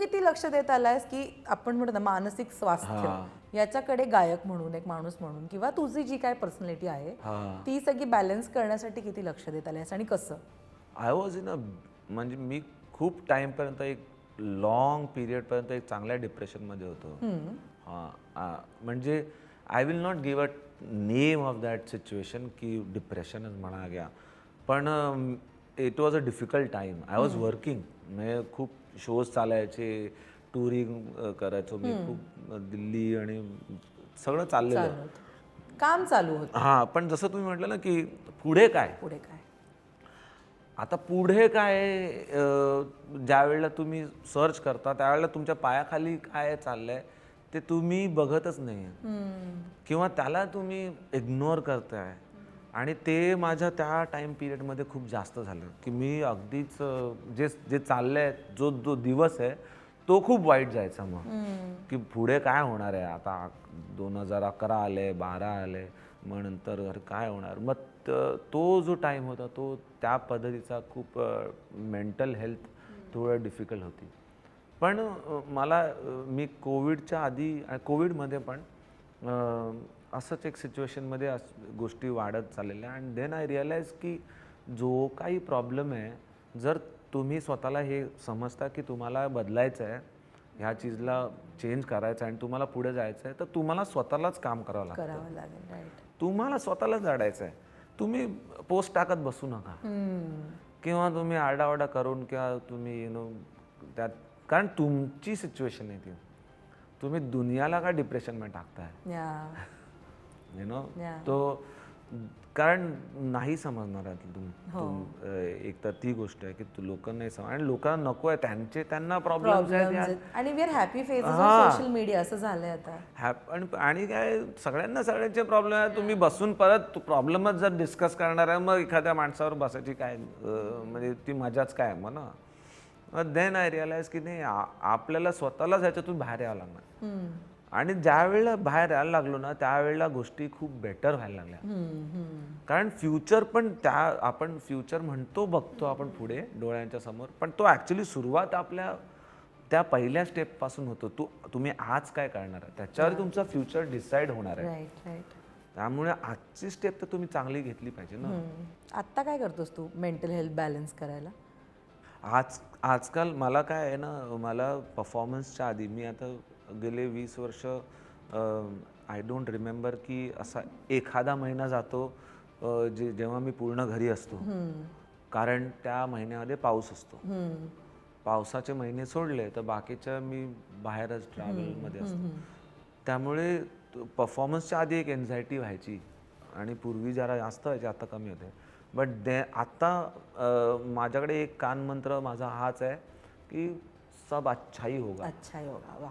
किती लक्ष देत आलायस की आपण म्हणतो ना मानसिक स्वास्थ्य याच्याकडे गायक म्हणून एक माणूस म्हणून किंवा तुझी जी काय पर्सनॅलिटी आहे ती सगळी बॅलन्स करण्यासाठी किती लक्ष देत आलायस आणि कसं? आय वॉज इन अ म्हणजे मी खूप टाईमपर्यंत एक लॉंग पिरियडपर्यंत एक चांगल्या डिप्रेशनमध्ये होतो. हां म्हणजे I will not give a name of that situation की डिप्रेशनच म्हणा घ्या. पण it was a difficult time I was working म्हणजे खूप शोज चालायचे टुरिंग करायचो मी. खूप दिल्ली आणि सगळं चाललेलं. काम चालू होतं. हां पण जसं तुम्ही म्हटलं ना की पुढे काय? पुढे काय? आता पुढे काय ज्या वेळेला तुम्ही सर्च करता त्यावेळेला तुमच्या पायाखाली काय चाललंय ते तुम्ही बघतच नाही किंवा त्याला तुम्ही इग्नोर करताय. आणि ते माझ्या त्या टाइम पिरियडमध्ये खूप जास्त झालं. की मी अगदीच जे जे चाललंय जो जो दिवस आहे तो खूप वाईट जायचा मग. की पुढे काय होणार आहे? आता दोन हजार अकरा आले बारा आले मग नंतर काय होणार? मग त- जो टाईम होता तो त्या पद्धतीचा खूप मेंटल हेल्थ थोडं डिफिकल्ट होती. पण मला मी कोविडच्या आधी कोविडमध्ये पण असंच एक सिच्युएशनमध्ये अस गोष्टी वाढत चाललेल्या आणि देन आय रिअलाइज की जो काही प्रॉब्लेम आहे जर तुम्ही स्वतःला हे समजता की तुम्हाला बदलायचं आहे ह्या चीजला चेंज करायचं आहे आणि तुम्हाला पुढे जायचं आहे तर तुम्हाला स्वतःलाच काम करावं लागतं. लागेल तुम्हाला स्वतःलाच लढायचं आहे. तुम्ही पोस्ट टाकत बसू नका. किंवा तुम्ही आरडाओरडा करून किंवा तुम्ही यु नो त्यात कारण तुमची सिच्युएशन आहे ती. तुम्ही दुनियाला का डिप्रेशनमध्ये टाकताय? या नो. तो कारण नाही समजणार आहे अं, एक तर ती गोष्ट आहे की तू लोक नाही समज आणि लोकांना नको आहे त्यांचे त्यांना प्रॉब्लेम. आणि वी आर हॅपी फेस हा. सोशल मीडिया असं झालंय आता. हॅप आणि काय सगळ्यांना सगळ्यांचे प्रॉब्लेम आहे तुम्ही बसून परत प्रॉब्लेमच जर डिस्कस करणार आहे मग एखाद्या माणसावर बसायची काय म्हणजे ती मजाच काय मग ना? देन आय रिअलाइज की नाही आपल्याला स्वतःलाच ह्याच्यातून बाहेर यावं लागणार. आणि ज्या वेळेला बाहेर यायला लागलो ना त्यावेळेला गोष्टी खूप बेटर व्हायला लागल्या. कारण फ्युचर पण त्या आपण फ्युचर म्हणतो बघतो आपण पुढे डोळ्यांच्या समोर पण तो ॲक्च्युली सुरुवात आपल्या त्या पहिल्या स्टेपपासून होतो. तू तुम्ही आज काय करणार आहे त्याच्यावर तुमचा फ्युचर डिसाईड होणार आहे. त्यामुळे आजची स्टेप तर तुम्ही चांगली घेतली पाहिजे ना. आत्ता काय करतोस तू मेंटल हेल्थ बॅलन्स करायला? आज आजकाल मला काय आहे ना मला परफॉर्मन्सच्या आधी मी आता गेले वीस वर्ष आय डोंट रिमेंबर की असा एखादा महिना जातो जे जेव्हा मी पूर्ण घरी असतो. कारण त्या महिन्यामध्ये पाऊस असतो. पावसाचे महिने सोडले तर बाकीच्या मी बाहेरच ट्रॅव्हलमध्ये असतो. त्यामुळे परफॉर्मन्सच्या आधी एक एन्झायटी व्हायची आणि पूर्वी जरा जास्त व्हायची आता कमी होते. बट दे आत्ता माझ्याकडे एक कानमंत्र माझा हाच आहे की सब अच्छा ही होगा. अच्छा योगा वा